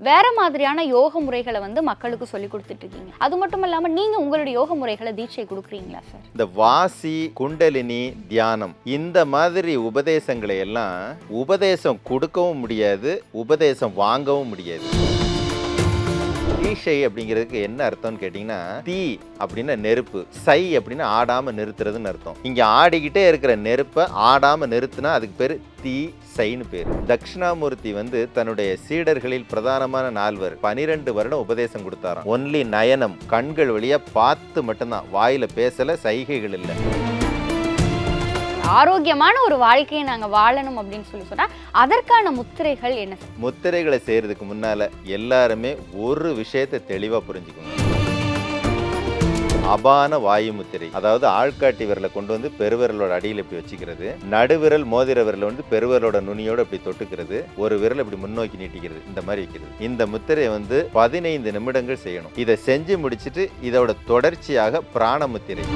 வேற மாதிரியான யோக முறைகளை வந்து மக்களுக்கு சொல்லி கொடுத்துட்டு இருக்கீங்க அது மட்டும் இல்லாம நீங்க உங்களுடைய யோக முறைகளை தீட்சை கொடுக்குறீங்களா சார்? இந்த வாசி குண்டலினி தியானம் இந்த மாதிரி உபதேசங்களை எல்லாம் உபதேசம் கொடுக்கவும் முடியாது உபதேசம் வாங்கவும் முடியாது. தீஷை அப்படிங்கிறதுக்கு என்ன அர்த்தம்னு கேட்டிங்கன்னா தீ அப்படின்னா நெருப்பு சை அப்படின்னா ஆடாமல் நிறுத்துறதுன்னு அர்த்தம். இங்கே ஆடிக்கிட்டே இருக்கிற நெருப்பை ஆடாமல் நிறுத்தினா அதுக்கு பேர் தீ சைன்னு பேர். தட்சிணாமூர்த்தி வந்து தன்னுடைய சீடர்களில் பிரதானமான நால்வர் பனிரெண்டு வருடம் உபதேசம் கொடுத்தாராம். ஒன்லி நயனம் கண்கள் வழியாக பார்த்து மட்டும்தான் வாயில் பேசலை சைகைகள் இல்லை. ஆரோக்கியமான ஒரு வாழ்க்கையை நாங்கள் வாழணும் அப்படின்னு சொல்லி சொன்னால் அதற்கான முத்திரைகள் என்ன முத்திரைகளை செய்கிறதுக்கு முன்னால் எல்லாருமே ஒரு விஷயத்தை தெளிவாக புரிஞ்சுக்கணும் அபான வாயு முத்திரை. அதாவது ஆள்காட்டி விரலை கொண்டு வந்து பெருவிரலோட அடியில் இப்படி வச்சுக்கிறது. நடுவிரல் மோதிர விரலை வந்து பெருவிரலோட நுனியோட இப்படி தொட்டுக்கிறது. ஒரு விரல் இப்படி முன்னோக்கி நீட்டிக்கிறது. இந்த மாதிரி வைக்கிறது. இந்த முத்திரையை வந்து பதினைந்து நிமிடங்கள் செய்யணும். இதை செஞ்சு முடிச்சுட்டு இதோட தொடர்ச்சியாக பிராண முத்திரை.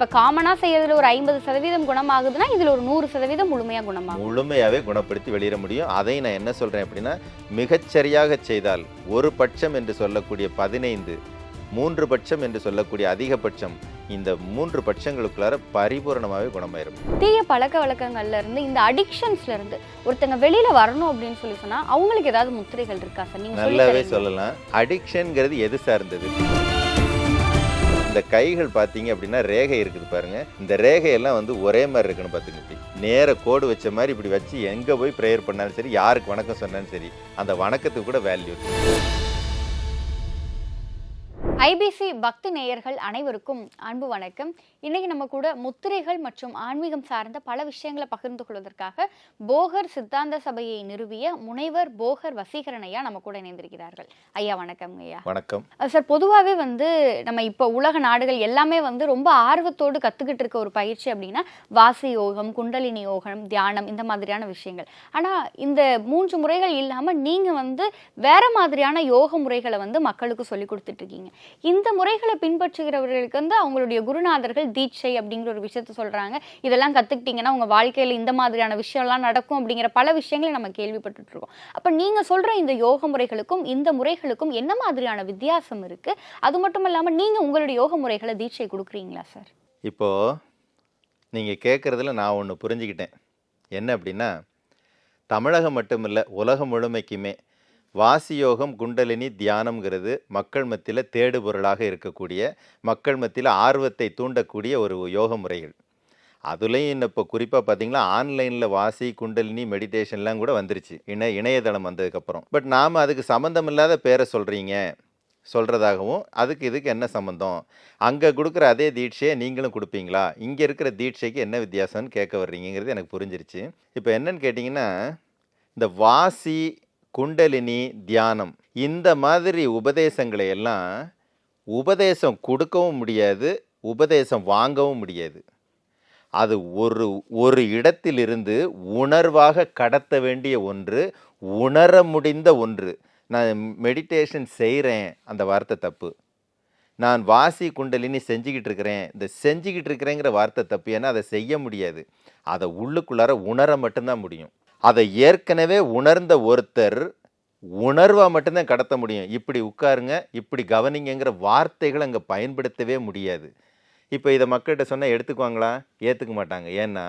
இப்ப காமனா செய்யறதுல ஒரு ஐம்பது சதவீதம் குணமாகுதுன்னா இதுல ஒரு நூறு சதவீதம் முழுமையா குணமாகும். முழுமையாவே குணப்படுத்தி வெளியிட முடியும். அதை நான் என்ன சொல்றேன் அப்படின்னா மிகச்சரியாக செய்தால் ஒரு பட்சம் என்று சொல்லக்கூடிய பதினைந்து மூன்று பட்சம் என்று சொல்லக்கூடிய அதிகபட்சம் இந்த மூன்று பட்சங்களுக்குள்ளார பரிபூரணமாகவே குணமாயிரும். தீய பழக்க வழக்கங்கள்ல இருந்து இந்த அடிக்ஷன்ஸ்ல இருந்து ஒருத்தங்க வெளியில வரணும் அப்படின்னு சொல்லி சொன்னா அவங்களுக்கு ஏதாவது முத்திரைகள் இருக்கா சார்? நீங்க நல்லாவே? சொல்லலாம். அடிக்ஷன்ங்கிறது எது சார்ந்தது? இந்த கைகள் பார்த்தீங்க அப்படின்னா ரேகை இருக்குது பாருங்க. இந்த ரேகையெல்லாம் வந்து ஒரே மாதிரி இருக்குன்னு பார்த்துங்க இப்படி. நேர கோடு வச்ச மாதிரி இப்படி வச்சு எங்கே போய் ப்ரேயர் பண்ணாலும் சரி யாருக்கு வணக்கம் சொன்னாலும் சரி அந்த வணக்கத்துக்கு கூட வேல்யூ இருக்குது ஐபிசி பக்தி நேயர்கள் அனைவருக்கும் அன்பு வணக்கம். இன்னைக்கு நம்ம கூட முத்திரைகள் மற்றும் ஆன்மீகம் சார்ந்த பல விஷயங்களை பகிர்ந்து கொள்வதற்காக போகர் சித்தாந்த சபையை நிறுவிய முனைவர் போகர் வசீகரன் ஐயா நம்ம கூட இணைந்திருக்கிறார்கள். ஐயா வணக்கம் ஐயா. வணக்கம். சார் பொதுவாகவே வந்து நம்ம இப்போ உலக நாடுகள் எல்லாமே வந்து ரொம்ப ஆர்வத்தோடு கற்றுக்கிட்டு இருக்க ஒரு பயிற்சி அப்படின்னா வாசி யோகம் குண்டலினி யோகம் தியானம் இந்த மாதிரியான விஷயங்கள். ஆனால் இந்த மூன்று முறைகள் இல்லாமல் நீங்கள் வந்து வேற மாதிரியான யோக முறைகளை வந்து மக்களுக்கு சொல்லி கொடுத்துட்டு இருக்கீங்க. இந்த முறைகளை பின்பற்றுகிறவர்களுக்கு வந்து அவங்களுடைய குருநாதர்கள் தீட்சை அப்படிங்கிற ஒரு விஷயத்த சொல்கிறாங்க இதெல்லாம் கற்றுக்கிட்டிங்கன்னா உங்கள் வாழ்க்கையில் இந்த மாதிரியான விஷயம்லாம் நடக்கும் அப்படிங்கிற பல விஷயங்களை நம்ம கேள்விப்பட்டுட்டு இருக்கோம் அப்போ நீங்கள் சொல்கிற இந்த யோக முறைகளுக்கும் இந்த முறைகளுக்கும் என்ன மாதிரியான வித்தியாசம் இருக்குது அது மட்டும் இல்லாமல் நீங்கள் உங்களுடைய யோக முறைகளை தீட்சை கொடுக்குறீங்களா சார்? இப்போ நீங்கள் கேட்குறதுல நான் ஒன்று புரிஞ்சுக்கிட்டேன். என்ன அப்படின்னா தமிழகம் மட்டுமில்லை உலகம் முழுமைக்குமே வாசியோகம் குண்டலினி தியானம்ங்கிறது மக்கள் மத்தியில் தேடுபொருளாக இருக்கக்கூடிய மக்கள் மத்தியில் ஆர்வத்தை தூண்டக்கூடிய ஒரு யோக முறைகள். அதுலேயும் இன்னும் இப்போ குறிப்பாக பார்த்தீங்கன்னா ஆன்லைனில் வாசி குண்டலினி மெடிடேஷன்லாம் கூட வந்துருச்சு. இணை இணையதளம் வந்ததுக்கப்புறம். பட் நாம் அதுக்கு சம்மந்தம் இல்லாத பேரை சொல்கிறீங்க சொல்கிறதாகவும் அதுக்கு இதுக்கு என்ன சம்மந்தம் அங்கே கொடுக்குற அதே தீட்சையை நீங்களும் கொடுப்பீங்களா? இங்கே இருக்கிற தீட்சைக்கு என்ன வித்தியாசம்னு கேட்க வர்றீங்கிறது எனக்கு புரிஞ்சிருச்சு. இப்போ என்னன்னு கேட்டிங்கன்னா இந்த வாசி குண்டலினி தியானம். இந்த மாதிரி உபதேசங்களை எல்லாம் உபதேசம் கொடுக்கவும் முடியாது உபதேசம் வாங்கவும் முடியாது. அது ஒரு ஒரு இடத்திலிருந்து உணர்வாக கடத்த வேண்டிய ஒன்று உணர முடிந்த ஒன்று. நான் மெடிடேஷன் செய்கிறேன் அந்த வார்த்தை தப்பு. நான் வாசி குண்டலினி செஞ்சுக்கிட்டு இருக்கிறேன் இந்த செஞ்சுக்கிட்டு இருக்கிறேங்கிற வார்த்தை தப்பு ஏன்னா அதை செய்ய முடியாது. அதை உள்ளுக்குள்ளார உணர மட்டும்தான் முடியும். அதை ஏற்கனவே உணர்ந்த ஒருத்தர் உணர்வாக மட்டும்தான் கடத்த முடியும். இப்படி உட்காருங்க இப்படி கவனிங்கிற வார்த்தைகளை அங்கே பயன்படுத்தவே முடியாது. இப்போ இதை மக்கள்கிட்ட சொன்னால் எடுத்துக்குவாங்களா? ஏற்றுக்க மாட்டாங்க. ஏன்னா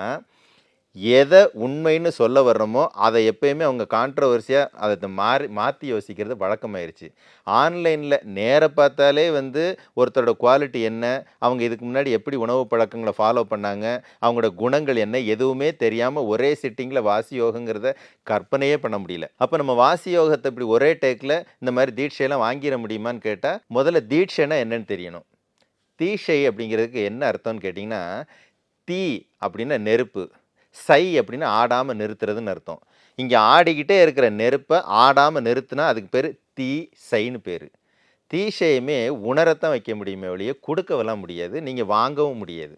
எதை உண்மைன்னு சொல்ல வர்றோமோ அதை எப்பயுமே அவங்க கான்ட்ரவர்சியாக அதை மாறி மாற்றி யோசிக்கிறது வழக்கமாயிருச்சு. ஆன்லைனில் நேர பார்த்தாலே வந்து ஒருத்தரோட குவாலிட்டி என்ன அவங்க இதுக்கு முன்னாடி எப்படி உணவு பழக்கங்களை ஃபாலோ பண்ணாங்க அவங்களோட குணங்கள் என்ன எதுவுமே தெரியாமல் ஒரே சிட்டிங்கில் வாசி யோகங்கிறத கற்பனையே பண்ண முடியல. அப்போ நம்ம வாசி யோகத்தை இப்படி ஒரே டேக்கில் இந்த மாதிரி தீட்சையெல்லாம் வாங்கிட முடியுமான்னு கேட்டால் முதல்ல தீட்சைனா என்னன்னு தெரியணும். தீஷை அப்படிங்கிறதுக்கு என்ன அர்த்தம்னு கேட்டிங்கன்னா தீ அப்படின்னா நெருப்பு. சை அப்படின்னு ஆடாமல் நிறுத்துறதுன்னு அர்த்தம். இங்கே ஆடிக்கிட்டே இருக்கிற நெருப்பை ஆடாமல் நிறுத்தினா அதுக்கு பேர் தீ சைன்னு பேர். தீஷையுமே உணரத்தான் வைக்க முடியுமே ஒழிய கொடுக்கவெல்லாம் முடியாது நீங்கள் வாங்கவும் முடியாது.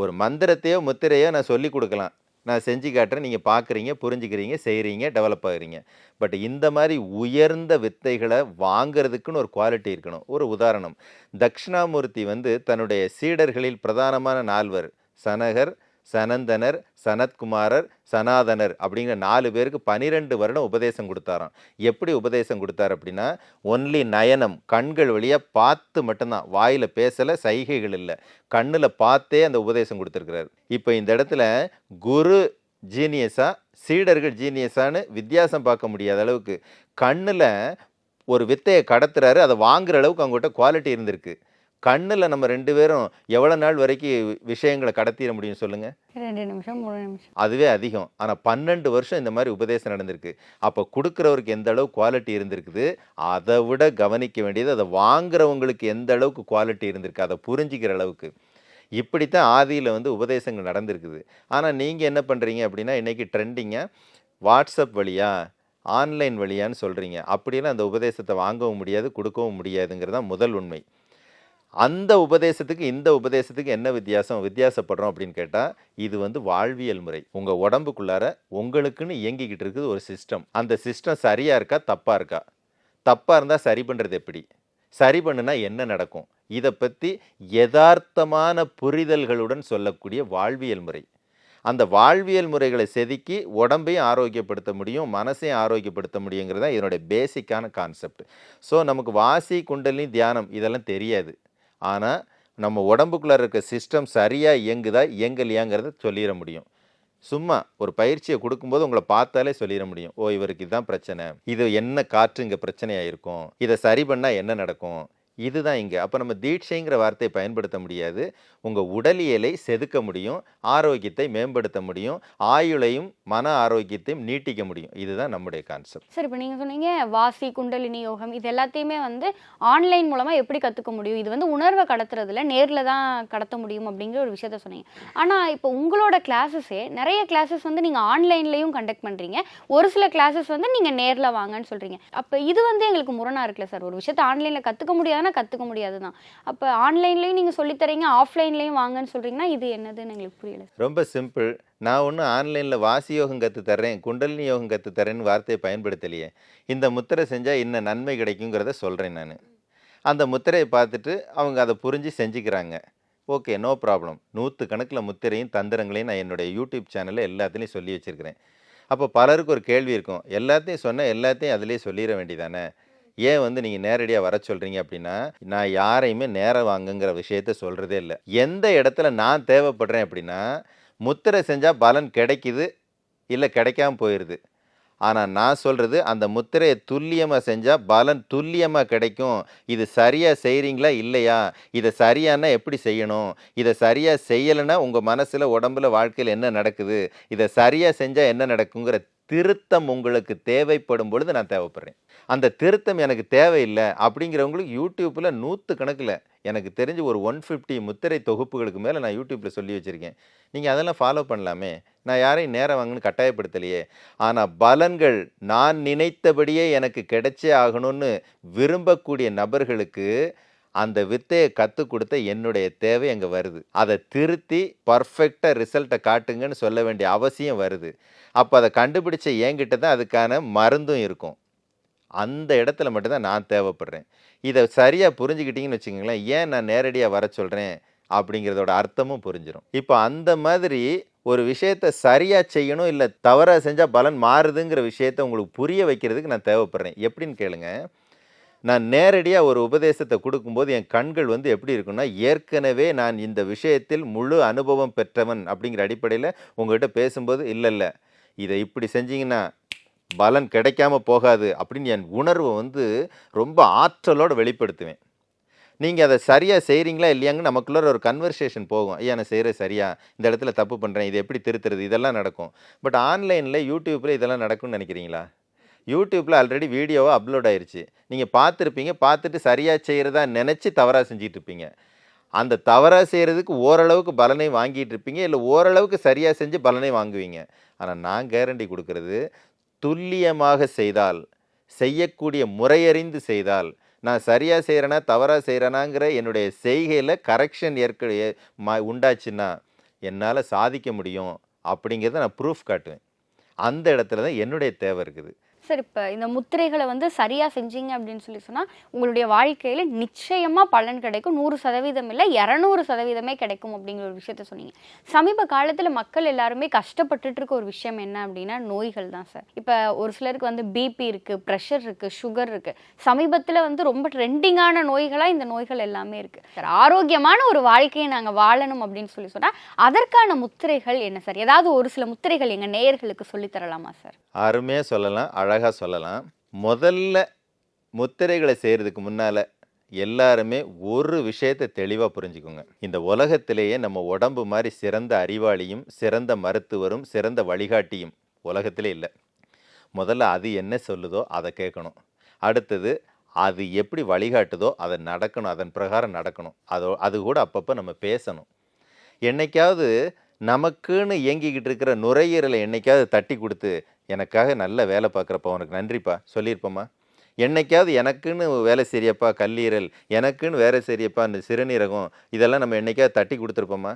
ஒரு மந்திரத்தையோ முத்திரையோ நான் சொல்லி கொடுக்கலாம். நான் செஞ்சு காட்டுறேன் நீங்கள் பார்க்குறீங்க புரிஞ்சுக்கிறீங்க செய்கிறீங்க டெவலப் ஆகுறீங்க. பட் இந்த மாதிரி உயர்ந்த வித்தைகளை வாங்கிறதுக்குன்னு ஒரு குவாலிட்டி இருக்கணும். ஒரு உதாரணம். தக்ஷணாமூர்த்தி வந்து தன்னுடைய சீடர்களில் பிரதானமான நால்வர். சனகர் சனந்தனர் சனத்குமாரர் சனாதனர் அப்படிங்கிற நாலு பேருக்கு பனிரெண்டு வருடம் உபதேசம் கொடுத்தாராம். எப்படி உபதேசம் கொடுத்தார் அப்படின்னா ஒன்லி நயனம் கண்கள் வழியாக பார்த்து மட்டும்தான் வாயில் பேசலை சைகைகள் இல்லை. கண்ணில் பார்த்தே அந்த உபதேசம் கொடுத்துருக்கிறார். இப்போ இந்த இடத்துல குரு ஜீனியஸா சீடர்கள் ஜீனியஸான்னு வித்தியாசம் பார்க்க முடியாத அளவுக்கு கண்ணில் ஒரு வித்தையை கடத்துறாரு அதை வாங்குற அளவுக்கு அவங்ககிட்ட குவாலிட்டி இருந்திருக்கு. கண்ணில் நம்ம ரெண்டு பேரும் எவ்வளோ நாள் வரைக்கும் விஷயங்களை கடத்திட முடியும் சொல்லுங்கள் ரெண்டு நிமிஷம் மூணு நிமிஷம். அதுவே அதிகம். ஆனால் பன்னெண்டு வருஷம் இந்த மாதிரி உபதேசம் நடந்திருக்கு. அப்போ கொடுக்குறவருக்கு எந்த அளவு குவாலிட்டி இருந்திருக்குது அதை விட கவனிக்க வேண்டியது அதை வாங்குறவங்களுக்கு எந்த அளவுக்கு குவாலிட்டி இருந்திருக்கு அதை புரிஞ்சிக்கிற அளவுக்கு. இப்படித்தான் ஆதியில் வந்து உபதேசங்கள் நடந்திருக்குது. ஆனால் நீங்கள் என்ன பண்ணுறீங்க அப்படின்னா இன்றைக்கி ட்ரெண்டிங்காக வாட்ஸ்அப் வழியா ஆன்லைன் வழியான்னு சொல்கிறீங்க அப்படியெல்லாம் அந்த உபதேசத்தை வாங்கவும் முடியாது கொடுக்கவும் முடியாதுங்கிறது தான் முதல் உண்மை. அந்த உபதேசத்துக்கு இந்த உபதேசத்துக்கு என்ன வித்தியாசம்? வித்தியாசப்படுறோம் அப்படின்னு கேட்டால் இது வந்து வாழ்வியல் முறை. உங்கள் உடம்புக்குள்ளார உங்களுக்குன்னு இயங்கிக்கிட்டு இருக்குது ஒரு சிஸ்டம் அந்த சிஸ்டம் சரியாக இருக்கா? தப்பாக இருக்கா? தப்பாக இருந்தால் சரி பண்ணுறது எப்படி? சரி பண்ணுனா என்ன நடக்கும்? இதை பற்றி யதார்த்தமான புரிதல்களுடன் சொல்லக்கூடிய வாழ்வியல் முறை. அந்த வாழ்வியல் முறைகளை செதுக்கி உடம்பையும் ஆரோக்கியப்படுத்த முடியும் மனசையும் ஆரோக்கியப்படுத்த முடியுங்கிறது தான் இதனுடைய பேசிக்கான கான்செப்ட் ஸோ நமக்கு வாசி குண்டலினி தியானம் இதெல்லாம் தெரியாது. ஆனால் நம்ம உடம்புக்குள்ளே இருக்க சிஸ்டம் சரியாக இயங்குதா இயங்கலையாங்கிறத சொல்லிட முடியும். சும்மா ஒரு பயிற்சியை கொடுக்கும்போது உங்களை பார்த்தாலே சொல்லிட முடியும். ஓ இவருக்கு இதுதான் பிரச்சனை. இது என்ன காற்று இங்கே பிரச்சனையாக இருக்கும்? இதை சரி பண்ணால் என்ன நடக்கும்? இதுதான் இங்கே. அப்போ நம்ம தீட்சைங்கிற வார்த்தையை பயன்படுத்த முடியாது. உங்கள் உடலியலை செதுக்க முடியும் ஆரோக்கியத்தை மேம்படுத்த முடியும் ஆயுளையும் மன ஆரோக்கியத்தையும் நீட்டிக்க முடியும். இதுதான் நம்முடைய கான்செப்ட் சார் இப்போ நீங்கள் சொன்னீங்க வாசி குண்டலினி யோகம் இது எல்லாத்தையுமே வந்து ஆன்லைன் மூலமாக எப்படி கற்றுக்க முடியும்? இது வந்து உணர்வை கடத்துறதுல நேரில் தான் கடத்த முடியும் அப்படிங்கிற ஒரு விஷயத்த சொன்னீங்க. ஆனால் இப்போ உங்களோட கிளாஸஸே நிறைய கிளாஸஸ் வந்து நீங்கள் ஆன்லைன்லேயும் கண்டக்ட் பண்ணுறீங்க ஒரு சில கிளாஸஸ் வந்து நீங்கள் நேரில் வாங்கன்னு சொல்கிறீங்க அப்போ இது வந்து எங்களுக்கு முரணாக இருக்குல்ல சார்? ஒரு விஷயத்த ஆன்லைனில் கற்றுக்க முடியாதுன்னா கற்றுக்க முடியாது தான் அப்போ ஆன்லைன்லேயும் நீங்கள் சொல்லித்தரீங்க ஆஃப்லைன்லேயும் வாங்கன்னு சொல்கிறீங்கன்னா இது என்னதுன்னு எங்களுக்கு புரியல. ரொம்ப சிம்பிள் நான் ஒன்றும் ஆன்லைனில் வாசி யோகம் கற்று தர்றேன் குண்டலினி யோகம் கற்று தரேன்னு வார்த்தையை பயன்படுத்தலையே. இந்த முத்திரை செஞ்சால் என்ன நன்மை கிடைக்குங்கிறத சொல்கிறேன் நான். அந்த முத்திரையை பார்த்துட்டு அவங்க அதை புரிஞ்சு செஞ்சுக்கிறாங்க. ஓகே நோ ப்ராப்ளம் நூற்று கணக்கில் முத்திரையும் தந்திரங்களையும் நான் என்னுடைய யூடியூப் சேனலில் எல்லாத்துலேயும் சொல்லி வச்சுருக்கிறேன். அப்போ பலருக்கு ஒரு கேள்வி இருக்கும். எல்லாத்தையும் சொன்னால் எல்லாத்தையும் அதிலே சொல்லிட வேண்டியதானே? ஏன் வந்து நீங்கள் நேரடியாக வர சொல்கிறீங்க அப்படின்னா நான் யாரையுமே நேரம் வாங்குங்கிற விஷயத்த சொல்கிறதே இல்லை. எந்த இடத்துல நான் தேவைப்படுறேன் அப்படின்னா முத்திரை செஞ்சால் பலன் கிடைக்குது இல்லை கிடைக்காம போயிடுது ஆனால் நான் சொல்கிறது அந்த முத்திரையை துல்லியமாக செஞ்சால் பலன் துல்லியமாக கிடைக்கும். இது சரியாக செய்கிறீங்களா இல்லையா? இதை சரியானா எப்படி செய்யணும்? இதை சரியாக செய்யலைன்னா உங்கள் மனசில் உடம்புல வாழ்க்கையில் என்ன நடக்குது? இதை சரியாக செஞ்சால் என்ன நடக்குங்கிற திருத்தம் உங்களுக்கு தேவைப்படும் பொழுது நான் தேவைப்படுறேன். அந்த திருத்தம் எனக்கு தேவையில்லை அப்படிங்கிறவங்களுக்கு யூடியூப்பில் நூற்று கணக்கில் எனக்கு தெரிஞ்சு ஒரு ஒன் ஃபிஃப்டி முத்திரை தொகுப்புகளுக்கு மேலே நான் யூடியூப்பில் சொல்லி வச்சுருக்கேன். நீங்கள் அதெல்லாம் ஃபாலோ பண்ணலாமே. நான் யாரையும் நேரம் வாங்கன்னு கட்டாயப்படுத்தலையே. ஆனால் பலன்கள் நான் நினைத்தபடியே எனக்கு கிடைச்சே ஆகணும்னு விரும்பக்கூடிய நபர்களுக்கு அந்த வித்தையை கற்றுக் கொடுத்த என்னுடைய தேவை அங்கே வருது. அதை திருத்தி பர்ஃபெக்டாக ரிசல்ட்டை காட்டுங்கன்னு சொல்ல வேண்டிய அவசியம் வருது. அப்போ அதை கண்டுபிடிச்ச என்கிட்ட தான் அதுக்கான மருந்தும் இருக்கும். அந்த இடத்துல மட்டும்தான் நான் தேவைப்படுறேன். இதை சரியாக புரிஞ்சுக்கிட்டீங்கன்னு வச்சுக்கோங்களேன் ஏன் நான் நேரடியாக வர சொல்கிறேன் அப்படிங்கிறதோட அர்த்தமும் புரிஞ்சிடும் இப்போ அந்த மாதிரி ஒரு விஷயத்தை சரியாக செய்யணும் இல்லை தவறாக செஞ்சால் பலன் மாறுதுங்கிற விஷயத்தை உங்களுக்கு புரிய வைக்கிறதுக்கு நான் தேவைப்படுறேன். எப்படின்னு கேளுங்க. நான் நேரடியாக ஒரு உபதேசத்தை கொடுக்கும்போது என் கண்கள் வந்து எப்படி இருக்குன்னா ஏற்கனவே நான் இந்த விஷயத்தில் முழு அனுபவம் பெற்றவன் அப்படிங்கிற அடிப்படையில் உங்கள்கிட்ட பேசும்போது இல்லை இல்லை இதை இப்படி செஞ்சிங்கன்னா பலன் கிடைக்காம போகாது அப்படின்னு என் உணர்வை வந்து ரொம்ப ஆற்றலோடு வெளிப்படுத்துவேன். நீங்கள் அதை சரியாக செய்கிறீங்களா இல்லையாங்க நமக்குள்ளே ஒரு கன்வர்சேஷன் போகும். ஐயா நான் செய்கிறது சரியா? இந்த இடத்துல தப்பு பண்ணுறேன் இது எப்படி திருத்துறது? இதெல்லாம் நடக்கும். பட் ஆன்லைனில் யூடியூப்பில் இதெல்லாம் நடக்கும்னு நினைக்கிறீங்களா? யூடியூப்பில் ஆல்ரெடி வீடியோவாக அப்லோட் ஆயிடுச்சு நீங்கள் பார்த்துருப்பீங்க. பார்த்துட்டு சரியாக செய்கிறதா நினச்சி தவறாக செஞ்சிட்டு இருப்பீங்க அந்த தவறாக செய்கிறதுக்கு ஓரளவுக்கு பலனை வாங்கிட்டு இருப்பீங்க இல்லை ஓரளவுக்கு சரியாக செஞ்சு பலனை வாங்குவீங்க. ஆனால் நான் கேரண்டி கொடுக்கறது துல்லியமாக செய்தால் செய்யக்கூடிய முறையறிந்து செய்தால் நான் சரியாக செய்கிறேனா தவறாக செய்கிறேனாங்கிற என்னுடைய செய்கையில் கரெக்ஷன் ஏற்க உண்டாச்சுன்னா என்னால் சாதிக்க முடியும் அப்படிங்கிறத நான் ப்ரூஃப் காட்டுவேன். அந்த இடத்துல தான் என்னுடைய தேவை இருக்குது. சார் இப்போ இந்த முத்திரைகளை வந்து சரியாக செஞ்சீங்க அப்படின்னு சொல்லி சொன்னால் உங்களுடைய வாழ்க்கையில் நிச்சயமாக பலன் கிடைக்கும். நூறு சதவீதம் இல்லை இரநூறு சதவீதமே கிடைக்கும் அப்படிங்கிற ஒரு விஷயத்த சொன்னீங்க. சமீப காலத்தில் மக்கள் எல்லாருமே கஷ்டப்பட்டுட்டு இருக்க ஒரு விஷயம் என்ன அப்படின்னா நோய்கள் தான் சார். இப்போ ஒரு சிலருக்கு வந்து பிபி இருக்குது ப்ரெஷர் இருக்குது சுகர் இருக்குது சமீபத்தில் வந்து ரொம்ப ட்ரெண்டிங்கான நோய்களாக இந்த நோய்கள் எல்லாமே இருக்குது சார் ஆரோக்கியமான ஒரு வாழ்க்கையை நாங்கள் வாழணும் அப்படின்னு சொல்லி சொன்னால் அதற்கான முத்திரைகள் என்ன சார்? ஏதாவது ஒரு சில முத்திரைகள் எங்கள் நேயர்களுக்கு சொல்லித் தரலாமா சார்? அருமையாக சொல்லலாம். அழகாக அழகாக சொல்லலாம். முதல்ல முத்திரைகளை செய்கிறதுக்கு முன்னால் எல்லாருமே ஒரு விஷயத்தை தெளிவாக புரிஞ்சுக்கோங்க. இந்த உலகத்திலேயே நம்ம உடம்பு மாதிரி சிறந்த அறிவாளியும் சிறந்த மருத்துவரும் சிறந்த வழிகாட்டியும் உலகத்திலே இல்லை. முதல்ல அது என்ன சொல்லுதோ அதை கேட்கணும். அடுத்தது அது எப்படி வழிகாட்டுதோ அதை நடக்கணும் அதன் பிரகாரம் நடக்கணும். அதோ அது கூட அப்பப்போ நம்ம பேசணும். என்னைக்காவது நமக்குன்னு இயங்கிக்கிட்டு இருக்கிற நுரையீரலை என்னைக்காவது தட்டி கொடுத்து எனக்காக நல்ல வேலை பார்க்குறப்ப உனக்கு நன்றிப்பா சொல்லியிருப்போம்மா. என்னைக்காவது எனக்குன்னு வேலை செய்யப்பா கல்லீரல் எனக்குன்னு வேலை செய்யப்பா அந்த சிறுநீரகம் இதெல்லாம் நம்ம என்னைக்காவது தட்டி கொடுத்துருப்போம்மா.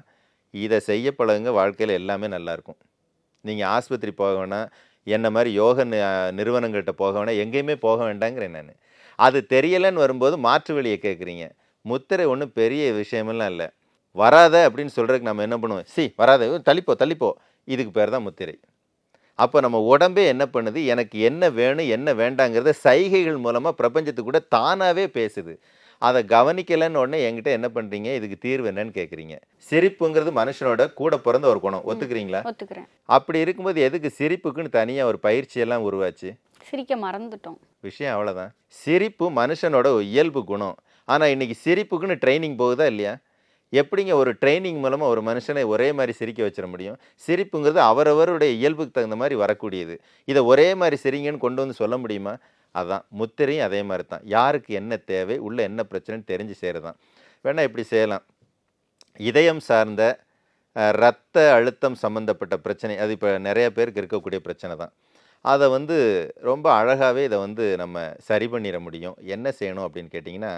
இதை செய்ய பழகுங்க வாழ்க்கையில் எல்லாமே நல்லாயிருக்கும் நீங்கள் ஆஸ்பத்திரி போக வேணாம் என்ன மாதிரி யோக நிறுவனங்கள்கிட்ட போக வேணாம் எங்கேயுமே போக வேண்டாங்கிறேன் நான். அது தெரியலைன்னு வரும்போது மாற்று வழியை கேட்குறீங்க. முத்திரை ஒன்றும் பெரிய விஷயமெல்லாம் இல்லை. வராத அப்படின்னு சொல்கிறதுக்கு நம்ம என்ன பண்ணுவோம்? சி வராத தள்ளிப்போ தள்ளிப்போ. இதுக்கு பேர் தான் முத்திரை. அப்போ நம்ம உடம்பே என்ன பண்ணுது? எனக்கு என்ன வேணும் என்ன வேண்டாங்கிறத சைகைகள் மூலமாக பிரபஞ்சத்துக்கு கூட தானாகவே பேசுது. அதை கவனிக்கலைன்னு உடனே என்கிட்ட என்ன பண்ணுறீங்க இதுக்கு தீர்வு என்னன்னு கேட்குறீங்க சிரிப்புங்கிறது மனுஷனோட கூட பிறந்த ஒரு குணம். ஒத்துக்கிறீங்களா? ஒத்துக்கிறேன். அப்படி இருக்கும்போது எதுக்கு சிரிப்புக்குன்னு தனியாக ஒரு பயிற்சியெல்லாம் உருவாச்சு? சிரிக்க மறந்துட்டோம். விஷயம் அவ்வளோதான் சிரிப்பு மனுஷனோட இயல்பு குணம். ஆனால் இன்னைக்கு சிரிப்புக்குன்னு ட்ரைனிங் போகுதா இல்லையா? எப்படிங்க ஒரு ட்ரைனிங் மூலமாக ஒரு மனுஷனை ஒரே மாதிரி சிரிக்க வச்சிட முடியும்? சிரிப்புங்கிறது அவரவருடைய இயல்புக்கு தகுந்த மாதிரி வரக்கூடியது. இதை ஒரே மாதிரி சிரிங்கன்னு கொண்டு வந்து சொல்ல முடியுமா? அதான் முத்திரையும் அதே மாதிரி தான். யாருக்கு என்ன தேவை உள்ள என்ன பிரச்சனைன்னு தெரிஞ்சு செய்கிறது தான் வேணால் இப்படி செய்யலாம். இதயம் சார்ந்த ரத்த அழுத்தம் சம்மந்தப்பட்ட பிரச்சனை அது இப்போ நிறைய பேருக்கு இருக்கக்கூடிய பிரச்சனை தான். அதை வந்து ரொம்ப அழகாகவே இதை வந்து நம்ம சரி பண்ணிட முடியும். என்ன செய்யணும் அப்படின்னு கேட்டிங்கன்னா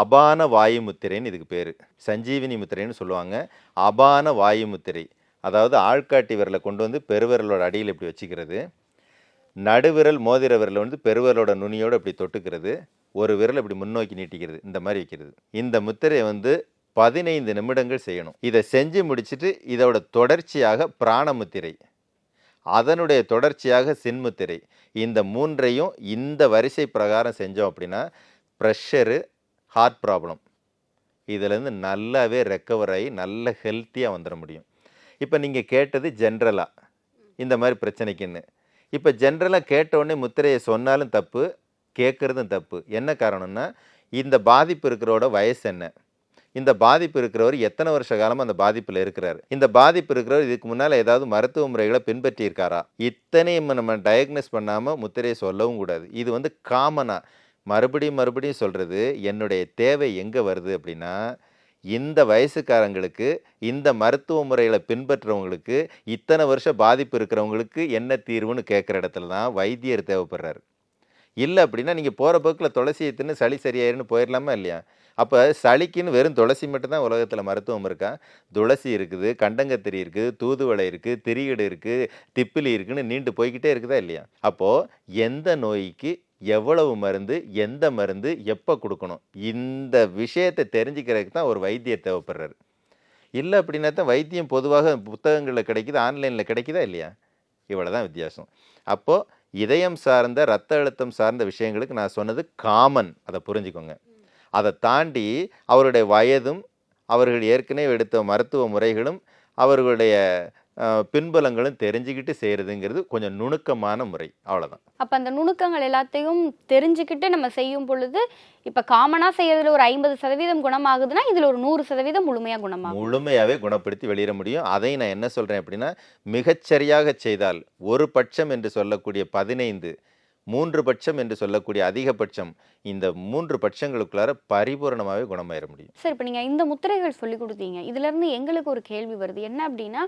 அபான வாயு முத்திரைன்னு இதுக்கு பேர். சஞ்சீவினி முத்திரைன்னு சொல்லுவாங்க. அபான வாயு முத்திரை அதாவது ஆள்காட்டி விரலை கொண்டு வந்து பெருவிரலோட அடியில் இப்படி வச்சுக்கிறது. நடுவிரல் மோதிர விரலை வந்து பெருவிரலோட நுனியோடு இப்படி தொட்டுக்கிறது. ஒரு விரல் இப்படி முன்னோக்கி நீட்டிக்கிறது. இந்த மாதிரி வைக்கிறது. இந்த முத்திரையை வந்து பதினைந்து நிமிடங்கள் செய்யணும். இதை செஞ்சு முடிச்சிட்டு இதோட தொடர்ச்சியாக பிராணமுத்திரை. அதனுடைய தொடர்ச்சியாக சின்முத்திரை. இந்த மூன்றையும் இந்த வரிசை பிரகாரம் செஞ்சோம் அப்படின்னா ப்ரெஷரு ஹார்ட் ப்ராப்ளம் இதுலேருந்து நல்லாவே ரெக்கவர் ஆகி நல்ல ஹெல்த்தியாக வந்துட முடியும். இப்போ நீங்கள் கேட்டது ஜென்ரலாக இந்த மாதிரி பிரச்சனைக்குன்னு. இப்போ ஜென்ரலாக கேட்டவுடனே முத்திரையை சொன்னாலும் தப்பு கேட்குறதும் தப்பு. என்ன காரணம்னா இந்த பாதிப்பு இருக்கிறோட வயசு என்ன? இந்த பாதிப்பு இருக்கிறவர் எத்தனை வருஷ காலமாக அந்த பாதிப்பில் இருக்கிறார்? இந்த பாதிப்பு இருக்கிறவர் இதுக்கு முன்னால் ஏதாவது மருத்துவ முறைகளை பின்பற்றியிருக்காரா? இத்தனையும் நம்ம டயக்னோஸ் பண்ணாமல் முத்திரையை சொல்லவும் கூடாது. இது வந்து காமனாக மறுபடியும் மறுபடியும் சொல்கிறது என்னுடைய தேவை எங்கே வருது அப்படின்னா இந்த வயசுக்காரங்களுக்கு இந்த மருத்துவ முறைகளை பின்பற்றுறவங்களுக்கு இத்தனை வருஷம் பாதிப்பு இருக்கிறவங்களுக்கு என்ன தீர்வுன்னு கேட்குற இடத்துல தான் வைத்தியர் தேவைப்படுறாரு. இல்லை அப்படின்னா நீங்கள் போகிற போக்கில் துளசியை தின்னு சளி சரியாயிருன்னு போயிடலாமா இல்லையா? அப்போ சளிக்குன்னு வெறும் துளசி மட்டும்தான் உலகத்தில் மருத்துவம் இருக்கா? துளசி இருக்குது கண்டங்கத்திரி இருக்குது தூதுவளை இருக்குது திரிகடு இருக்குது திப்பிலி இருக்குன்னு நீண்டு போய்கிட்டே இருக்குதா இல்லையா? அப்போது எந்த நோய்க்கு எவ்வளவு மருந்து எந்த மருந்து எப்போ கொடுக்கணும்? இந்த விஷயத்தை தெரிஞ்சுக்கிறதுக்கு தான் ஒரு வைத்தியர் தேவைப்படுறாரு. இல்லை அப்படின்னா தான் வைத்தியம் பொதுவாக புத்தகங்களில் கிடைக்குது ஆன்லைனில் கிடைக்குதா இல்லையா? இவ்வளோ தான் வித்தியாசம். அப்போது இதயம் சார்ந்த ரத்த அழுத்தம் சார்ந்த விஷயங்களுக்கு நான் சொன்னது காமன் அதை புரிஞ்சுக்கோங்க. அதை தாண்டி அவருடைய வயதும் அவர்கள் ஏற்கனவே எடுத்த மருத்துவ முறைகளும் அவர்களுடைய பின்புலங்களும் தெரிஞ்சுக்கிட்டு செய்கிறதுங்கிறது கொஞ்சம் நுணுக்கமான முறை. அவ்வளோதான் அப்ப அந்த நுணுக்கங்கள் எல்லாத்தையும் தெரிஞ்சுக்கிட்டு நம்ம செய்யும் பொழுது இப்ப காமனா செய்யறதுல ஒரு ஐம்பது சதவீதம் குணமாகுதுன்னா இதுல ஒரு நூறு சதவீதம் முழுமையா குணமாகும். முழுமையாகவே குணப்படுத்தி வெளியிட முடியும். அதை நான் என்ன சொல்கிறேன் அப்படின்னா மிகச்சரியாக செய்தால் ஒரு பட்சம் என்று சொல்லக்கூடிய பதினைந்து மூன்று பட்சம் என்று சொல்லக்கூடிய அதிகபட்சம் இந்த மூன்று பட்சங்களுக்குள்ளார பரிபூரணமாகவே குணமாயிட முடியும். சார் இப்போ நீங்கள் இந்த முத்திரைகள் சொல்லி கொடுத்தீங்க. இதுல இருந்து எங்களுக்கு ஒரு கேள்வி வருது. என்ன அப்படின்னா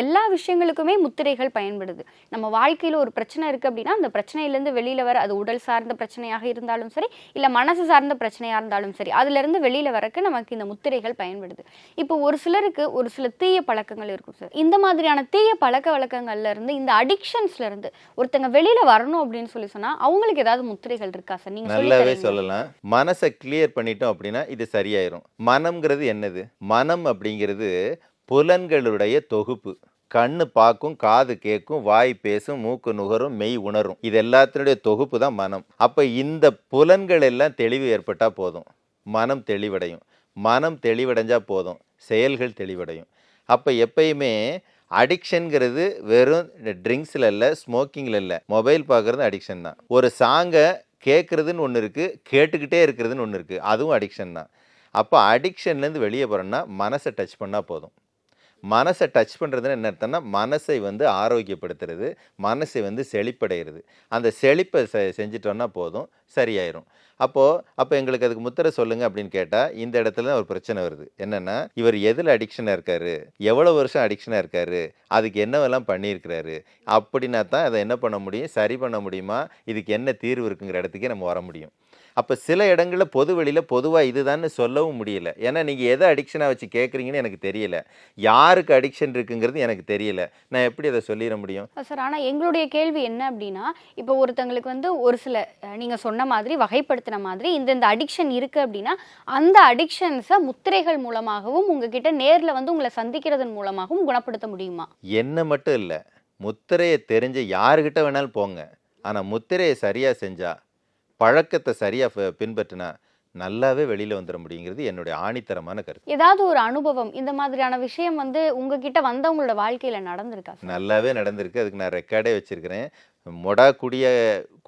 எல்லா விஷயங்களுக்குமே முத்திரைகள் பயன்படுது. நம்ம வாழ்க்கையில் ஒரு பிரச்சனை இருக்குது அப்படின்னா அந்த பிரச்சனையிலேருந்து வெளியில் வர அது உடல் சார்ந்த பிரச்சனையாக இருந்தாலும் சரி இல்லை மனசு சார்ந்த பிரச்சனையாக இருந்தாலும் சரி அதுலேருந்து வெளியில் வரக்கு நமக்கு இந்த முத்திரைகள் பயன்படுது. இப்போ ஒரு சிலருக்கு ஒரு சில தீய பழக்கங்கள் இருக்கும் சார். இந்த மாதிரியான தீய பழக்க வழக்கங்கள்ல இருந்து இந்த அடிக்ஷன்ஸ்ல இருந்து ஒருத்தங்க வெளியில வரணும் அப்படின்னு சொல்லி சொன்னா அவங்களுக்கு ஏதாவது முத்திரைகள் இருக்கா சார்? நீங்க சொல்லி நல்லாவே? சொல்லலாம். மனசை கிளியர் பண்ணிட்டோம் அப்படின்னா இது சரியாயிரும். மனம்ங்கிறது என்னது? மனம் அப்படிங்கிறது புலன்களுடைய தொகுப்பு. கண்ணு பார்க்கும் காது கேட்கும் வாய் பேசும் மூக்கு நுகரும் மெய் உணரும். இது எல்லாத்தினுடைய தொகுப்பு தான் மனம். அப்போ இந்த புலன்கள் எல்லாம் தெளிவு ஏற்பட்டால் போதும். மனம் தெளிவடையும். மனம் தெளிவடைஞ்சால் போதும். செயல்கள் தெளிவடையும். அப்போ எப்பயுமே அடிக்ஷனுங்கிறது வெறும் ட்ரிங்க்ஸில் இல்லை ஸ்மோக்கிங்கில் இல்லை. மொபைல் பார்க்குறது அடிக்ஷன் தான். ஒரு சாங்கை கேட்குறதுன்னு ஒன்று இருக்குது கேட்டுக்கிட்டே இருக்கிறதுன்னு ஒன்று இருக்குது அதுவும் அடிக்ஷன் தான். அப்போ அடிக்ஷன்லேருந்து வெளியே போகிறோன்னா மனசை டச் பண்ணால் போதும். மனசை டச் பண்ணுறதுன்னு என்ன அர்த்தம்னா மனசை வந்து ஆரோக்கியப்படுத்துறது மனசை வந்து செழிப்படைகிறது அந்த செழிப்பை செ செஞ்சிட்டோன்னா போதும் சரியாயிரும். அப்போது அப்போ எங்களுக்கு அதுக்கு முத்திரை சொல்லுங்க அப்படின்னு கேட்டால் இந்த இடத்துல தான் ஒரு பிரச்சனை வருது. என்னென்னா இவர் எதில் அடிக்ஷனாக இருக்கார்? எவ்வளோ வருஷம் அடிக்ஷனாக இருக்கார்? அதுக்கு என்னவெல்லாம் பண்ணியிருக்கிறாரு? அப்படின்னா தான் அதை என்ன பண்ண முடியும்? சரி பண்ண முடியுமா? இதுக்கு என்ன தீர்வு இருக்குங்கிற இடத்துக்கே நம்ம வர முடியும். அப்போ சில இடங்களில் பொது வெளியில் பொதுவாக இதுதான்னு சொல்லவும் முடியல. ஏன்னா நீங்கள் எதை அடிக்ஷனாக வச்சு கேட்குறீங்கன்னு எனக்கு தெரியல. யாருக்கு அடிக்ஷன் இருக்குங்கிறது எனக்கு தெரியல. நான் எப்படி அதை சொல்லிட முடியும்? சார் ஆனா எங்களுடைய கேள்வி என்ன அப்படின்னா இப்போ ஒருத்தங்களுக்கு வந்து ஒரு சில அஹ், நீங்க சொன்ன மாதிரி வகைப்படுத்தின மாதிரி இந்த இந்த அடிக்ஷன் இருக்கு அப்படின்னா அந்த அடிக்ஷன்ஸை முத்திரைகள் மூலமாகவும் உங்ககிட்ட நேர்ல வந்து உங்களை சந்திக்கிறதன் மூலமாகவும் குணப்படுத்த முடியுமா? என்ன மட்டும் இல்லை. முத்திரையை தெரிஞ்ச யாருக்கிட்ட வேணாலும் போங்க. ஆனால் முத்திரையை சரியாக செஞ்சா பழக்கத்தை சரியாக பின்பற்றினா நல்லாவே வெளியில் வந்துட முடியுங்கிறது என்னுடைய ஆணித்தரமான கருத்து. ஏதாவது ஒரு அனுபவம் இந்த மாதிரியான விஷயம் வந்து உங்ககிட்ட வந்தவங்களோட வாழ்க்கையில நடந்திருக்கா நல்லாவே நடந்திருக்கு. அதுக்கு நான் ரெக்கார்டே வச்சுருக்கிறேன். மொடா குடிய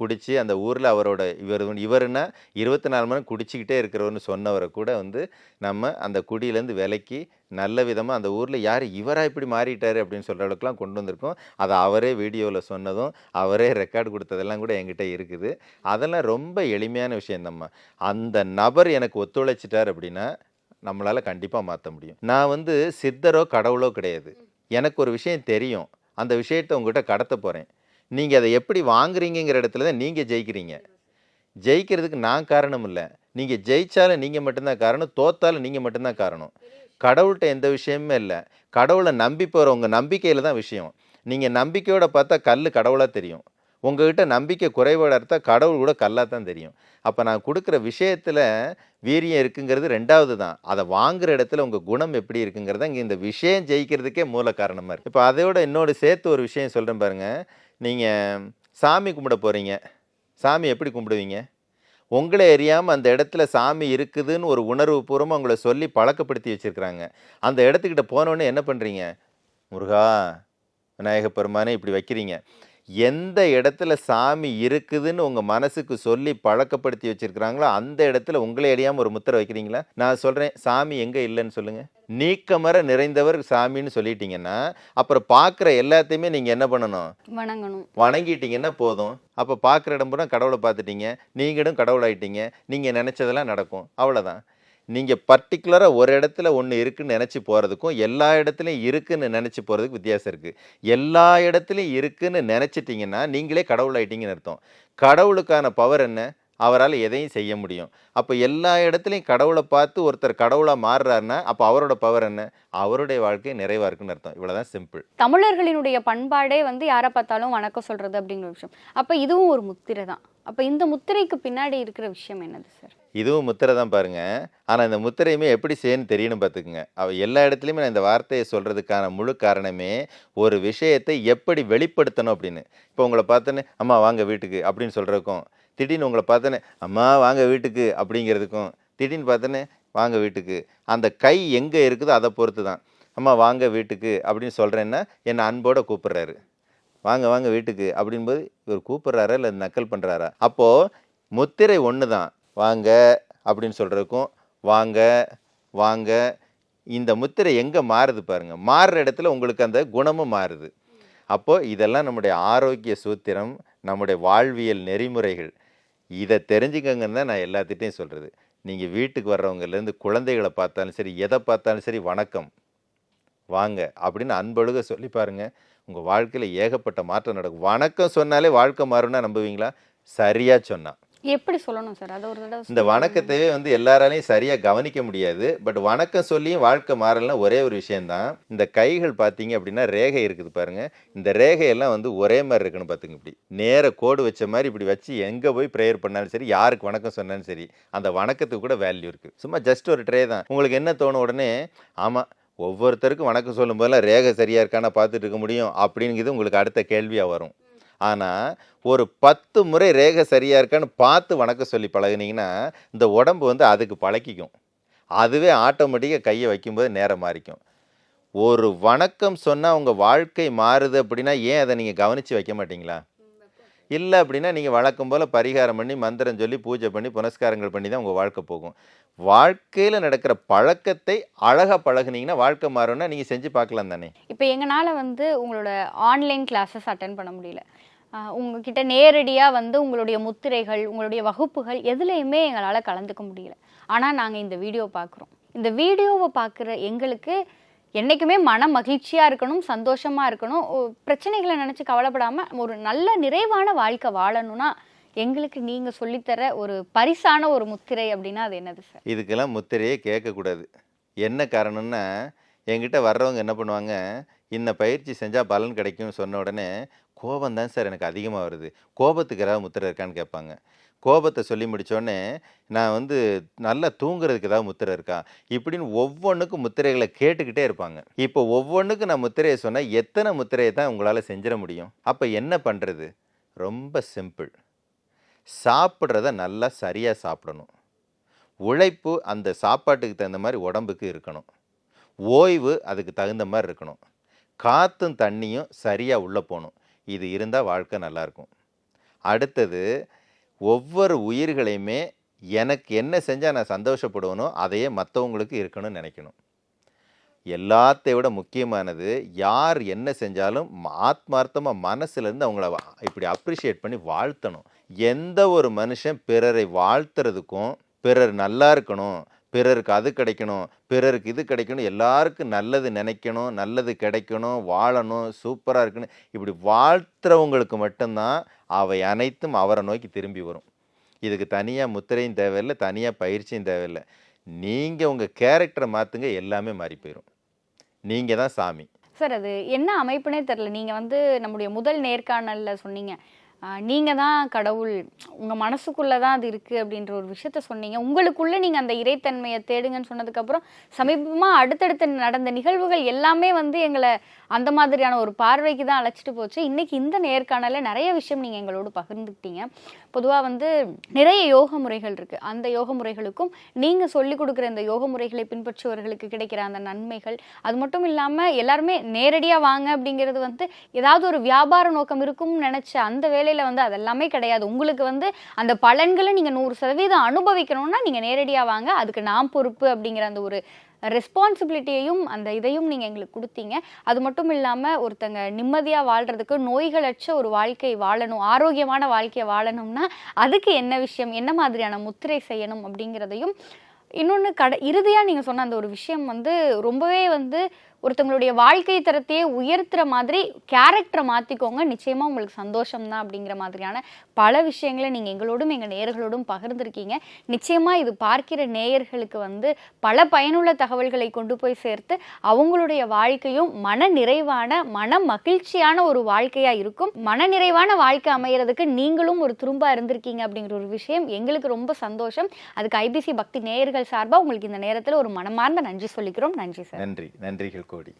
குடித்து அந்த ஊரில் அவரோட இவர் இவருன்னா இருபத்தி நாலு மணி குடிச்சிக்கிட்டே இருக்கிறவர்னு சொன்னவரை கூட வந்து நம்ம அந்த குடியிலேருந்து விலக்கி நல்ல விதமாக அந்த ஊரில் யார் இவராக இப்படி மாறிட்டார் அப்படின்னு சொல்கிற அளவுக்குலாம் கொண்டு வந்திருக்கோம். அதை அவரே வீடியோவில் சொன்னதும் அவரே ரெக்கார்டு கொடுத்ததெல்லாம் கூட என்கிட்ட இருக்குது. அதெல்லாம் ரொம்ப எளிமையான விஷயம் நம்ம அந்த நபர் எனக்கு ஒத்துழைச்சிட்டார் அப்படின்னா நம்மளால் கண்டிப்பாக மாற்ற முடியும். நான் வந்து சித்தரோ கடவுளோ கிடையாது. எனக்கு ஒரு விஷயம் தெரியும். அந்த விஷயத்தை உங்ககிட்ட கடத்த போகிறேன் நீங்கள் அதை எப்படி வாங்குறீங்கிற இடத்துல தான் நீங்கள் ஜெயிக்கிறீங்க. ஜெயிக்கிறதுக்கு நான் காரணம் இல்லை. நீங்கள் ஜெயித்தாலும் நீங்கள் மட்டும்தான் காரணம் தோத்தாலும் நீங்கள் மட்டும்தான் காரணம். கடவுள்கிட்ட எந்த விஷயமுமே இல்லை. கடவுளை நம்பி போகிற உங்கள் நம்பிக்கையில் தான் விஷயம். நீங்கள் நம்பிக்கையோட பார்த்தா கல் கடவுளாக தெரியும். உங்ககிட்ட நம்பிக்கை குறைவோட இருந்தால் கடவுள் கூட கல்லாக தான் தெரியும். அப்போ நான் கொடுக்குற விஷயத்தில் வீரியம் இருக்குங்கிறது ரெண்டாவது தான். அதை வாங்குற இடத்துல உங்கள் குணம் எப்படி இருக்குங்கிறது இங்கே இந்த விஷயம் ஜெயிக்கிறதுக்கே மூல காரணமாக இருக்குது இப்போ அதோட இன்னொரு சேர்த்து ஒரு விஷயம் சொல்கிறேன் பாருங்கள் நீங்கள் சாமி கும்பிட போகிறீங்க சாமி எப்படி கும்பிடுவீங்க? உங்களை அறியாமல் அந்த இடத்துல சாமி இருக்குதுன்னு ஒரு உணர்வு பூர்வமாக உங்களை சொல்லி பழக்கப்படுத்தி வச்சுருக்குறாங்க. அந்த இடத்துக்கிட்ட போனோடனே என்ன பண்ணுறீங்க முருகா விநாயக பெருமானே இப்படி வைக்கிறீங்க. எந்த இடத்துல சாமி இருக்குதுன்னு உங்கள் மனசுக்கு சொல்லி பழக்கப்படுத்தி வச்சுருக்கிறாங்களோ அந்த இடத்துல உங்களை அறியாமல் ஒரு முத்திரை வைக்கிறீங்களா? நான் சொல்கிறேன் சாமி எங்கே இல்லைன்னு சொல்லுங்கள் நீக்கமர நிறைந்தவர் சாமின்னு சொல்லிட்டீங்கன்னா அப்புறம் பார்க்குற எல்லாத்தையுமே நீங்கள் என்ன பண்ணணும்? வணங்கணும். வணங்கிட்டீங்கன்னா போதும். அப்போ பார்க்குற இடம் பூரா கடவுளை பார்த்துட்டீங்க. நீங்களும் கடவுளாயிட்டீங்க. நீங்கள் நினச்சதெல்லாம் நடக்கும். அவ்வளோதான் நீங்கள் பர்டிகுலராக ஒரு இடத்துல ஒன்று இருக்குன்னு நினச்சி போகிறதுக்கும் எல்லா இடத்துலையும் இருக்குதுன்னு நினச்சி போகிறதுக்கு வித்தியாசம் இருக்குது எல்லா இடத்துலையும் இருக்குன்னு நினச்சிட்டிங்கன்னா நீங்களே கடவுளாயிட்டீங்கன்னு அர்த்தம். கடவுளுக்கான பவர் என்ன? அவரால் எதையும் செய்ய முடியும். அப்போ எல்லா இடத்துலையும் கடவுளை பார்த்து ஒருத்தர் கடவுளாக மாறுறாருன்னா அப்போ அவரோட பவர் என்ன? அவருடைய வாழ்க்கை நிறைவாக இருக்குன்னு அர்த்தம். இவ்வளோதான் சிம்பிள் தமிழர்களினுடைய பண்பாடே வந்து யாரை பார்த்தாலும் வணக்கம் சொல்கிறது அப்படிங்கிற விஷயம். அப்போ இதுவும் ஒரு முத்திரை தான். அப்போ இந்த முத்திரைக்கு பின்னாடி இருக்கிற விஷயம் என்னது சார் இதுவும் முத்திரை தான் பாருங்கள் ஆனால் இந்த முத்திரையுமே எப்படி செய்யணும்னு தெரியணும் பார்த்துக்குங்க. அவள் எல்லா இடத்துலையுமே நான் இந்த வார்த்தையை சொல்கிறதுக்கான முழு காரணமே ஒரு விஷயத்தை எப்படி வெளிப்படுத்தணும் அப்படின்னு. இப்போ உங்களை பார்த்தோன்னே அம்மா வாங்க வீட்டுக்கு அப்படின்னு சொல்கிறதுக்கும் திடீர்னு உங்களை பார்த்தோன்னே அம்மா வாங்க வீட்டுக்கு அப்படிங்கிறதுக்கும் திடீர்னு பார்த்தோன்னே வாங்க வீட்டுக்கு. அந்த கை எங்கே இருக்குதோ அதை பொறுத்து தான். அம்மா வாங்க வீட்டுக்கு அப்படின்னு சொல்கிறேன்னா என்னை அன்போடு கூப்பிட்றாரு. வாங்க வாங்க வீட்டுக்கு அப்படின்போது இவர் கூப்பிட்றாரா இல்லை நக்கல் பண்ணுறாரா அப்போது முத்திரை ஒன்று தான் வாங்க அப்படின்னு சொல்கிறதுக்கும் வாங்க வாங்க. இந்த முத்திரை எங்கே மாறுது பாருங்கள் மாறுற இடத்துல உங்களுக்கு அந்த குணமும் மாறுது. அப்போது இதெல்லாம் நம்முடைய ஆரோக்கிய சூத்திரம் நம்முடைய வாழ்வியல் நெறிமுறைகள். இதை தெரிஞ்சுக்கங்கன்னு தான் நான் எல்லாத்திட்டையும் சொல்கிறது நீங்கள் வீட்டுக்கு வர்றவங்கலேருந்து குழந்தைகளை பார்த்தாலும் சரி எதை பார்த்தாலும் சரி வணக்கம். வாங்க அப்படின்னு அன்பொழுக சொல்லி பாருங்கள் உங்கள் வாழ்க்கையில் ஏகப்பட்ட மாற்றம் நடக்கும். வணக்கம் சொன்னாலே வாழ்க்கை மாறும்னா நம்புவீங்களா? சரியாக சொன்னான் எப்படி சொல்லணும் சார்? அதை ஒரு தடவை இந்த. வணக்கத்தையே வந்து எல்லாராலையும் சரியாக கவனிக்க முடியாது. பட் வணக்கம் சொல்லியும் வாழ்க்கை மாறலன்னா ஒரே ஒரு விஷயம்தான். இந்த கைகள் பார்த்தீங்க அப்படின்னா ரேகை இருக்குது பாருங்க. இந்த ரேகையெல்லாம் வந்து ஒரே மாதிரி இருக்குன்னு பார்த்துங்க இப்படி. நேர கோடு வச்ச மாதிரி இப்படி வச்சு எங்கே போய் ப்ரேயர் பண்ணாலும் சரி யாருக்கு வணக்கம் சொன்னாலும் சரி அந்த வணக்கத்துக்கு கூட வேல்யூ இருக்குது சும்மா ஜஸ்ட் ஒரு ட்ரே தான். உங்களுக்கு என்ன தோணும் உடனே ஆமாம் ஒவ்வொருத்தருக்கும் வணக்கம் சொல்லும் போதெல்லாம் ரேகை சரியாக இருக்கானா பார்த்துட்டு இருக்க முடியும் அப்படிங்கிறது உங்களுக்கு அடுத்த கேள்வியாக வரும். ஆனால் ஒரு பத்து முறை ரேகை சரியாக இருக்கான்னு பார்த்து வணக்கம் சொல்லி பழகுனீங்கன்னா இந்த உடம்பு வந்து அதுக்கு பழக்கிக்கும் அதுவே ஆட்டோமேட்டிக்காக கையை வைக்கும்போது நேரம் மாறிக்கும். ஒரு வணக்கம் சொன்னால் உங்கள் வாழ்க்கை மாறுது அப்படின்னா ஏன் அதை நீங்கள் கவனித்து வைக்க மாட்டீங்களா? இல்லை அப்படின்னா நீங்கள் வழக்கம் போல் பரிகாரம் பண்ணி மந்திரம் சொல்லி பூஜை பண்ணி புனஸ்காரங்கள் பண்ணி தான் உங்கள் வாழ்க்கை போகும். வாழ்க்கையில் நடக்கிற பழக்கத்தை அழகாக பழகுனீங்கன்னா வாழ்க்கை மாறும்னா நீங்கள் செஞ்சு பார்க்கலாம் தானே? இப்போ எங்களால் வந்து உங்களோட ஆன்லைன் கிளாஸஸ் அட்டன் பண்ண முடியல. உங்ககிட்ட நேரடியாக வந்து உங்களுடைய முத்திரைகள் உங்களுடைய வகுப்புகள் எதுலேயுமே எங்களால் கலந்துக்க முடியல. ஆனால் நாங்கள் இந்த வீடியோ பார்க்குறோம் இந்த வீடியோவை பார்க்குற எங்களுக்கு என்றைக்குமே மன மகிழ்ச்சியாக இருக்கணும் சந்தோஷமாக இருக்கணும். பிரச்சனைகளை நினச்சி கவலைப்படாமல் ஒரு நல்ல நிறைவான வாழ்க்கை வாழணும்னா எங்களுக்கு நீங்கள் சொல்லித்தர ஒரு பரிசான ஒரு முத்திரை அப்படின்னா அது என்னது சார்? இதுக்கெல்லாம் முத்திரையே கேட்கக்கூடாது. என்ன காரணம்னா என்கிட்ட வர்றவங்க என்ன பண்ணுவாங்க இந்த பயிற்சி செஞ்சால் பலன் கிடைக்கும்னு சொன்ன உடனே கோபம் தான் சார் எனக்கு அதிகமாக வருது. கோபத்துக்கு ஏதாவது முத்திரை இருக்கான்னு கேட்பாங்க. கோபத்தை சொல்லி முடித்தோடனே நான் வந்து நல்லா தூங்குறதுக்கு ஏதாவது முத்திரை இருக்கா? இப்படின்னு ஒவ்வொன்றுக்கும் முத்திரைகளை கேட்டுக்கிட்டே இருப்பாங்க. இப்போ ஒவ்வொன்றுக்கும் நான் முத்திரையை சொன்னால் எத்தனை முத்திரையை தான் உங்களால் செஞ்சிட முடியும்? அப்போ என்ன பண்ணுறது ரொம்ப சிம்பிள். சாப்பிட்றத நல்லா சரியாக சாப்பிடணும். உழைப்பு அந்த சாப்பாட்டுக்கு தகுந்த மாதிரி உடம்புக்கு இருக்கணும். ஓய்வு அதுக்கு தகுந்த மாதிரி இருக்கணும். காற்றும் தண்ணியும் சரியாக உள்ளே போகணும். இது இருந்தால் வாழ்க்கை நல்லாயிருக்கும் அடுத்தது ஒவ்வொரு உயிர்களையுமே எனக்கு என்ன செஞ்சால் நான் சந்தோஷப்படுவனோ அதையே மற்றவங்களுக்கு இருக்கணும்னு நினைக்கணும். எல்லாத்தை விட முக்கியமானது யார் என்ன செஞ்சாலும் ஆத்மார்த்தமாக மனசுலேருந்து அவங்கள இப்படி அப்ரிஷியேட் பண்ணி வாழ்த்தணும். எந்த ஒரு மனுஷன் பிறரை வாழ்த்துறதுக்கும் பிறர் நல்லா இருக்கணும் பிறருக்கு அது கிடைக்கணும் பிறருக்கு இது கிடைக்கணும் எல்லாருக்கும் நல்லது நினைக்கணும் நல்லது கிடைக்கணும் வாழணும் சூப்பராக இருக்கணும். இப்படி வாழ்த்துறவங்களுக்கு மட்டும்தான் அவை அனைத்தும் அவரை நோக்கி திரும்பி வரும். இதுக்கு தனியாக முத்திரையும் தேவையில்லை தனியாக பயிற்சியும் தேவையில்லை. நீங்கள் உங்கள் கேரக்டரை மாற்றுங்க எல்லாமே மாறி போயிடும் நீங்கள் தான் சாமி. சார் அது என்ன அமைப்புனே தெரில நீங்கள் வந்து நம்முடைய முதல் நேர்காணலில் சொன்னீங்க. நீங்கள் தான் கடவுள். உங்க மனசுக்குள்ள தான் அது இருக்கு அப்படின்ற ஒரு விஷயத்த சொன்னீங்க. உங்களுக்குள்ள நீங்க அந்த இறைத்தன்மையை தேடுங்கன்னு சொன்னதுக்கப்புறம் சமீபமா அடுத்தடுத்து நடந்த நிகழ்வுகள் எல்லாமே வந்து எங்களை அந்த மாதிரியான ஒரு பார்வைக்கு தான் அழைச்சிட்டு போச்சு. இன்னைக்கு இந்த நேர்காணல நிறைய விஷயம் நீங்க எங்களோடு பகிர்ந்துக்கிட்டீங்க. பொதுவாக வந்து நிறைய யோக முறைகள் இருக்கு. அந்த யோக முறைகளுக்கும் நீங்க சொல்லிக் கொடுக்குற இந்த யோக முறைகளை பின்பற்றுவர்களுக்கு கிடைக்கிற அந்த நன்மைகள் அது மட்டும் இல்லாம எல்லாருமே நேரடியாக வாங்க அப்படிங்கிறது வந்து ஏதாவது ஒரு வியாபார நோக்கம் இருக்கும்னு நினைச்ச அந்த வேலையில வந்து அதெல்லாமே கிடையாது. உங்களுக்கு வந்து அந்த பலன்களை நீங்க நூறு சதவீதம் அனுபவிக்கணும்னா நீங்க நேரடியாக வாங்க. அதுக்கு நான் பொறுப்பு அப்படிங்கிற அந்த ஒரு ரெஸ்பான்சிபிலிட்டியையும் அந்த இதையும் நீங்கள் எங்களுக்கு கொடுத்தீங்க. அது மட்டும் இல்லாமல் ஒருத்தங்க நிம்மதியாக வாழ்கிறதுக்கு நோய்களற்ற ஒரு வாழ்க்கை வாழணும் ஆரோக்கியமான வாழ்க்கையை வாழணும்னா அதுக்கு என்ன விஷயம் என்ன மாதிரியான முத்திரை செய்யணும் அப்படிங்கிறதையும் இன்னொன்று கட இறுதியாக நீங்கள் சொன்ன அந்த ஒரு விஷயம் வந்து ரொம்பவே வந்து ஒருத்தங்களுடைய வாழ்க்கை தரத்தையே உயர்த்துற மாதிரி கேரக்டரை மாற்றிக்கோங்க நிச்சயமாக உங்களுக்கு சந்தோஷம் தான் அப்படிங்கிற மாதிரியான பல விஷயங்களை நீங்கள் எங்களோடும் எங்கள் நேயர்களோடும் பகிர்ந்திருக்கீங்க. நிச்சயமாக இது பார்க்கிற நேயர்களுக்கு வந்து பல பயனுள்ள தகவல்களை கொண்டு போய் சேர்த்து அவங்களுடைய வாழ்க்கையும் மன நிறைவான மன மகிழ்ச்சியான ஒரு வாழ்க்கையாக இருக்கும். மன நிறைவான வாழ்க்கை அமையறதுக்கு நீங்களும் ஒரு துரும்பா இருந்திருக்கீங்க அப்படிங்கிற ஒரு விஷயம் எங்களுக்கு ரொம்ப சந்தோஷம். அதுக்கு ஐபிசி பக்தி நேயர்கள் சார்பாக உங்களுக்கு இந்த நேரத்தில் ஒரு மனமார்ந்த நன்றி சொல்லிக்கிறோம். நன்றி சார். நன்றி. நன்றிகள். করি